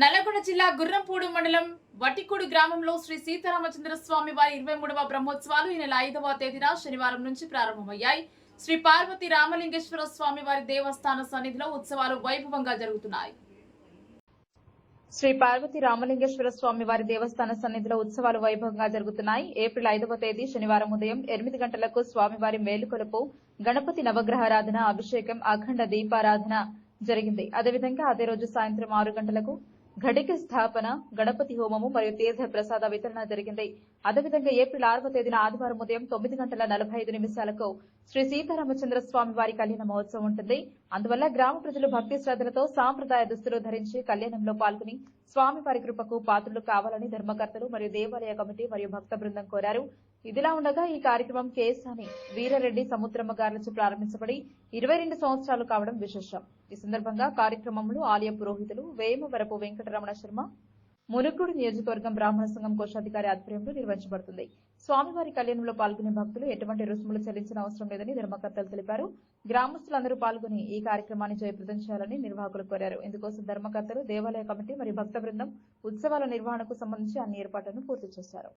నల్లగొండ జిల్లా గుర్రంపూడు మండలం వటికూడు గ్రామంలో శ్రీ సీతారామచంద్ర స్వామి వారి ఇరవై మూడవ బ్రహ్మోత్సవాలు ఈ నెల ఐదవ తేదీన శనివారం నుంచి ప్రారంభమయ్యాయి. శ్రీ పార్వతి రామలింగేశ్వర స్వామి వారి దేవస్థాన సన్నిధిలో ఉత్సవాలు వైభవంగా జరుగుతున్నాయి. శ్రీ పార్వతి రామలింగేశ్వర స్వామి వారి దేవస్థాన సన్నిధిలో ఉత్సవాలు వైభవంగా జరుగుతున్నాయి. ఏప్రిల్ ఐదవ తేదీ శనివారం ఉదయం ఎనిమిది గంటలకు స్వామివారి మేలుకొలుపు గణపతి నవగ్రహారాధన అభిషేకం అఖండ దీపారాధన జరిగింది. అదేవిధంగా అదే రోజు సాయంత్రం ఆరు గంటలకు ఘటిక స్థాపన గణపతి హోమము మరియు తీర్థ ప్రసాద వితరణ జరిగింది. అదేవిధంగా ఏప్రిల్ ఆరవ తేదీన ఆదివారం ఉదయం తొమ్మిది గంటల నలభై ఐదు నిమిషాలకు శ్రీ సీతారామచంద్ర స్వామి వారి కళ్యాణ మహోత్సవం ఉంటుంది. అందువల్ల గ్రామ ప్రజలు భక్తి శ్రద్ధలతో సాంప్రదాయ దుస్తులు ధరించి కళ్యాణంలో పాల్గొని స్వామి వారి కృపకు పాత్రలు కావాలని ధర్మకర్తలు మరియు దేవాలయ కమిటీ మరియు భక్త బృందం కోరారు. ఇదిలా ఉండగా ఈ కార్యక్రమం కేసాని వీరారెడ్డి సముద్రమ్మ గారులచే ప్రారంభించబడి ఇరవై రెండు సంవత్సరాలు కావడం విశేషం. ఈ సందర్భంగా కార్యక్రమంలో ఆలయ పురోహితులు వేమవరపు వెంకటరమణ శర్మ మునుగోడు నియోజకవర్గం బ్రాహ్మణ సంఘం కోశాధికారి ఆధ్వర్యంలో నిర్వహించబడుతుంది. స్వామివారి కళ్యాణంలో పాల్గొనే భక్తులు ఎటువంటి రుసుములు చెల్లించిన అవసరం లేదని ధర్మకర్తలు తెలిపారు. గ్రామస్తులందరూ పాల్గొని ఈ కార్యక్రమాన్ని జయప్రదం చేయాలని నిర్వాహకులు కోరారు. ఇందుకోసం ధర్మకర్తలు దేవాలయ కమిటీ మరియు భక్త బృందం ఉత్సవాల నిర్వహణకు సంబంధించి అన్ని ఏర్పాట్లను పూర్తి చేశారు.